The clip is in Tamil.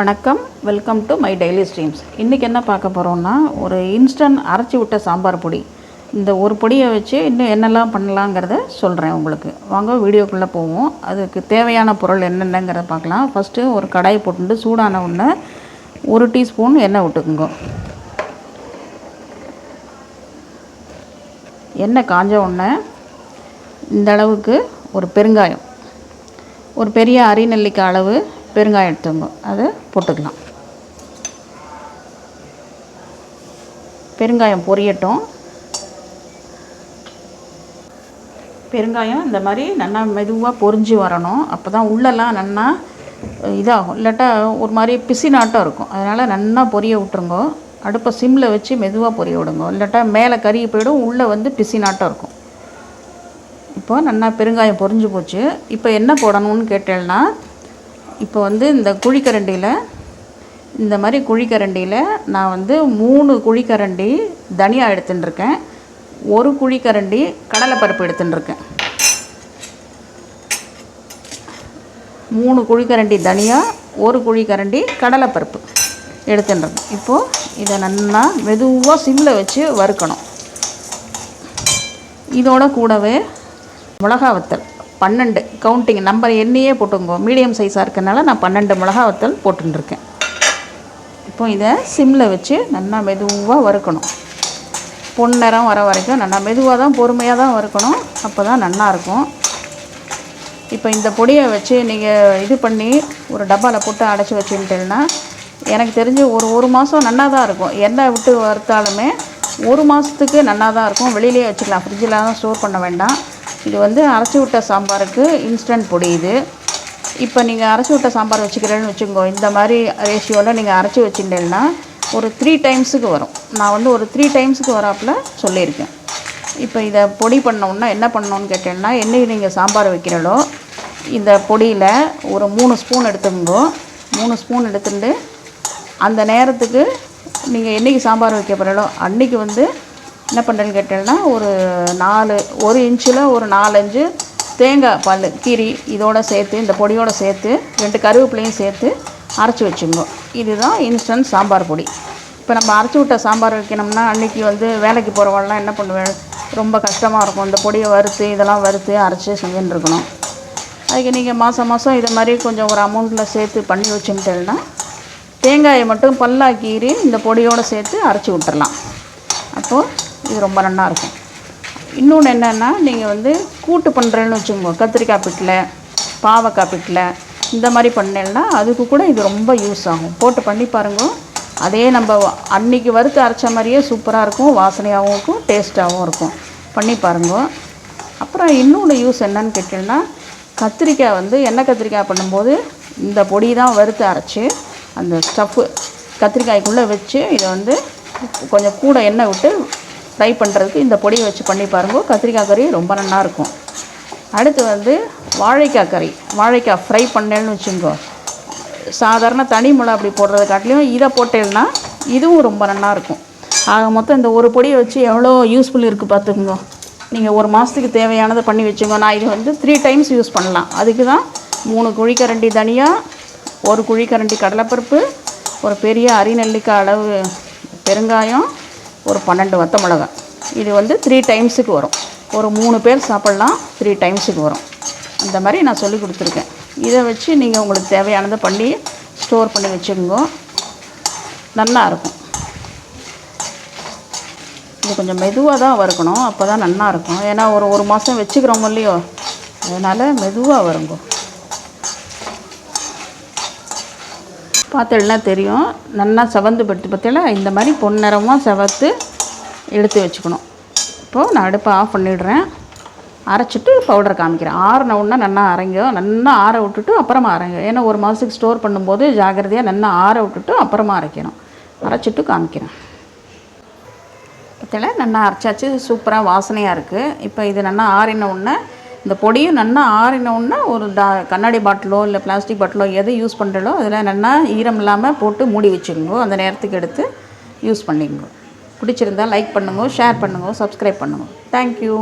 வணக்கம். Welcome to my daily streams இன்றைக்கி என்ன பார்க்க போகிறோம்னா ஒரு இன்ஸ்டன்ட் அரைச்சி விட்ட சாம்பார் பொடி. இந்த ஒரு பொடியை வச்சு இன்னும் என்னெல்லாம் பண்ணலாங்கிறத சொல்கிறேன் உங்களுக்கு. வாங்க வீடியோக்குள்ளே போவோம். அதுக்கு தேவையான பொருள் என்னென்னங்கிறத பார்க்கலாம். ஃபஸ்ட்டு ஒரு கடாய் போட்டுட்டு சூடான உடனே ஒரு டீஸ்பூன் எண்ணெய் விட்டுக்குங்க. எண்ணெய் காஞ்ச உடனே இந்த அளவுக்கு ஒரு பெருங்காயம். ஒரு பெரிய அரிநெல்லிக்காய் அளவு பெருங்காயம் எடுத்துங்க அதை போட்டுக்கலாம். பெருங்காயம் பொரியட்டும். பெருங்காயம் இந்த மாதிரி நல்லா மெதுவாக பொரிஞ்சு வரணும். அப்போ தான் உள்ளெல்லாம் நல்லா இதாகும். இல்லாட்டா ஒரு மாதிரி பிசினாட்டம் இருக்கும். அதனால் நல்லா பொரிய விட்ருங்க அடுப்பை சிம்மில் வச்சு மெதுவாக பொரிய விடுங்க. இல்லாட்டா மேலே கறி போயிடும் உள்ளே வந்து பிசினாட்டம் இருக்கும். இப்போ நல்லா பெருங்காயம் பொரிஞ்சு போச்சு. இப்போ என்ன போடணும்னு கேட்டேன்னா இப்போ வந்து இந்த குழிக்கரண்டியில் இந்த மாதிரி குழிக்கரண்டியில் நான் வந்து மூணு குழிக்கரண்டி தனியா எடுத்துட்டுருக்கேன். ஒரு குழிக்கரண்டி கடலைப்பருப்பு எடுத்துட்டுருக்கேன். மூணு குழிக்கரண்டி தனியா ஒரு குழிக்கரண்டி கடலைப்பருப்பு எடுத்துட்டுருக்கேன். இப்போது இதை நல்லா மெதுவாக சிம்மில் வச்சு வறுக்கணும். இதோட கூடவே மிளகா வத்தல் பன்னெண்டு கவுண்டிங் நம்பர் எண்ணியே போட்டுங்க. மீடியம் சைஸாக இருக்கனால நான் பன்னெண்டு மிளகா வத்தல் போட்டுருக்கேன் இப்போ இதை சிம்மில் வச்சு நல்லா மெதுவாக வறுக்கணும். பொன்னிறம் வர வரைக்கும் நல்லா மெதுவாக தான் பொறுமையாக தான் வறுக்கணும். அப்போ தான் நல்லாயிருக்கும் இப்போ இந்த பொடியை வச்சு நீங்கள் இது பண்ணி ஒரு டப்பாவில் போட்டு அடைச்சி வச்சுட்டேன்னா எனக்கு தெரிஞ்சு ஒரு ஒரு மாதம் நல்லா தான் இருக்கும். எண்ணெய் விட்டு வறுத்தாலுமே ஒரு மாதத்துக்கு நல்லா தான் இருக்கும். வெளியிலே வச்சுக்கலாம். ஃப்ரிட்ஜில் தான் ஸ்டோர் பண்ண வேண்டாம். இது வந்து அரைச்சி விட்ட சாம்பாருக்கு இன்ஸ்டன்ட் பொடி இது. இப்போ நீங்கள் அரைச்சி விட்ட சாம்பார் வச்சுக்கிறேன்னு வச்சுக்கோ இந்த மாதிரி ரேஷியோவில் நீங்கள் அரைச்சி வச்சுட்டேன்னா ஒரு த்ரீ டைம்ஸுக்கு வரும். நான் வந்து ஒரு த்ரீ டைம்ஸுக்கு வராப்பில் சொல்லியிருக்கேன். இப்போ இதை பொடி பண்ணோம்னா என்ன பண்ணணும்னு கேட்டேன்னா என்னைக்கு நீங்கள் சாம்பார் வைக்கிறீங்களோ இந்த பொடியில் ஒரு மூணு ஸ்பூன் எடுத்துங்கோ மூணு ஸ்பூன் எடுத்துட்டு அந்த நேரத்துக்கு நீங்கள் என்றைக்கு சாம்பார் வைக்க போகிறீங்களோ அன்றைக்கி வந்து என்ன பண்ணுறேன்னு கேட்டேன்னா ஒரு நாலு ஒரு இன்ச்சில் ஒரு நாலஞ்சு தேங்காய் பல் கீரி இதோட சேர்த்து இந்த பொடியோடு சேர்த்து ரெண்டு கருவேப்பிலையும் சேர்த்து அரைச்சி வச்சுங்க இதுதான் இன்ஸ்டன்ட் சாம்பார் பொடி. இப்போ நம்ம அரைச்சி விட்ட சாம்பார் வைக்கணும்னா அன்றைக்கி வந்து வேலைக்கு போகிறவங்களாம் என்ன பண்ணுவேன் ரொம்ப கஷ்டமாக இருக்கும். இந்த பொடியை வறுத்து இதெல்லாம் வறுத்து அரைச்சி செஞ்சுன்னு இருக்கணும். அதுக்கு நீங்கள் மாதம் மாதம் இதை மாதிரி கொஞ்சம் ஒரு அமௌண்ட்டில் சேர்த்து பண்ணி வச்சுட்டேன்னா தேங்காயை மட்டும் பல்லாக கீறி இந்த பொடியோடு சேர்த்து அரைச்சி விட்டுடலாம் அப்போது இது ரொம்ப நல்லா இருக்கும். இன்னொன்று என்னென்னா நீங்கள் வந்து கூட்டு பண்ணுறேன்னு வச்சுக்கோங்க. கத்திரிக்காய் பிட்டில் பாவக்காய் பிட்டில் இந்த மாதிரி பண்ணேன்னா அதுக்கு கூட இது ரொம்ப யூஸ் ஆகும். போட்டு பண்ணி பாருங்க. அதே நம்ம அன்னைக்கு வறுத்து அரைச்ச மாதிரியே சூப்பராக இருக்கும். வாசனையாகவும் இருக்கும் டேஸ்ட்டாகவும் இருக்கும். பண்ணி பாருங்க. அப்புறம் இன்னொன்று யூஸ் என்னன்னு கேட்டிங்கன்னா கத்திரிக்காய் வந்து எண்ணெய் கத்திரிக்காய் பண்ணும்போது இந்த பொடி தான் வறுத்து அரைச்சி அந்த ஸ்டஃப்பு கத்திரிக்காய்க்குள்ளே வச்சு இதை வந்து கொஞ்சம் கூட எண்ணெய் விட்டு ஃப்ரை பண்ணுறதுக்கு இந்த பொடியை வச்சு பண்ணி பாருங்க. கத்திரிக்காய் கறி ரொம்ப நல்லா இருக்கும். அடுத்து வந்து வாழைக்காய் கறி. வாழைக்காய் ஃப்ரை பண்ணேன்னு வச்சுங்கோ சாதாரண தனி மிளகா அப்படி போடுறது காட்டிலையும் இதை போட்டேன்னா இதுவும் ரொம்ப நல்லா இருக்கும். ஆக மொத்தம் இந்த ஒரு பொடியை வச்சு எவ்வளோ யூஸ்ஃபுல் இருக்குது பார்த்துக்குங்க. நீங்கள் ஒரு மாதத்துக்கு தேவையானதை பண்ணி வச்சுங்க நான் இது வந்து த்ரீ டைம்ஸ் யூஸ் பண்ணலாம். அதுக்கு தான் மூணு குழிக்கரண்டி தனியாக ஒரு குழிக்கரண்டி கடலைப்பருப்பு ஒரு பெரிய அரிநெல்லிக்காய் அளவு பெருங்காயம் ஒரு பன்னெண்டு வத்த மிளகாய் இது வந்து த்ரீ டைம்ஸுக்கு வரும். ஒரு மூணு பேர் சாப்பிட்லாம் த்ரீ டைம்ஸுக்கு வரும். அந்த மாதிரி நான் சொல்லி கொடுத்துருக்கேன். இதை வச்சு நீங்கள் உங்களுக்கு தேவையானதை பண்ணி ஸ்டோர் பண்ணி வச்சுக்கோங்க. நல்லாயிருக்கும் இது கொஞ்சம் மெதுவாக தான் வறுக்கணும். அப்போ தான் நல்லாயிருக்கும் ஏன்னா ஒரு ஒரு மாதம் வச்சுக்கிறோம் இல்லையோ? அதனால் மெதுவாக வருங்கோ. பார்த்தீங்கன்னா தெரியும். நல்லா செவந்து பட்டு பார்த்தீங்களா இந்த மாதிரி பொன்னிறமாக செவத்து எடுத்து வச்சுக்கணும். இப்போது நான் அடுப்பை ஆஃப் பண்ணிடுறேன். அரைச்சிட்டு பவுடர் காமிக்கிறேன். ஆறின உடனே நல்லா அரைங்க. நல்லா ஆற விட்டுட்டு அப்புறமா அரைங்க. ஏன்னா ஒரு மாதத்துக்கு ஸ்டோர் பண்ணும்போது ஜாகிரதையாக நல்லா ஆற விட்டுட்டு அப்புறமா அரைக்கணும். அரைச்சிட்டு காமிக்கிறேன். பார்த்தீங்களா நல்லா அரைச்சாச்சு. சூப்பராக வாசனையாக இருக்குது இப்போ இது நல்லா ஆறின உடனே இந்த பொடியும் நல்லா ஆறினோன்னா ஒரு டா கண்ணாடி பாட்டிலோ இல்லை பிளாஸ்டிக் பாட்டிலோ எது யூஸ் பண்ணுறதோ அதில் நல்லா ஈரம் இல்லாமல் போட்டு மூடி வச்சுக்கோங்க. அந்த நேரத்துக்கு எடுத்து யூஸ் பண்ணிக்கோங்க. பிடிச்சிருந்தா லைக் பண்ணுங்க ஷேர் பண்ணுங்க சப்ஸ்கிரைப் பண்ணுங்க. தேங்க்யூ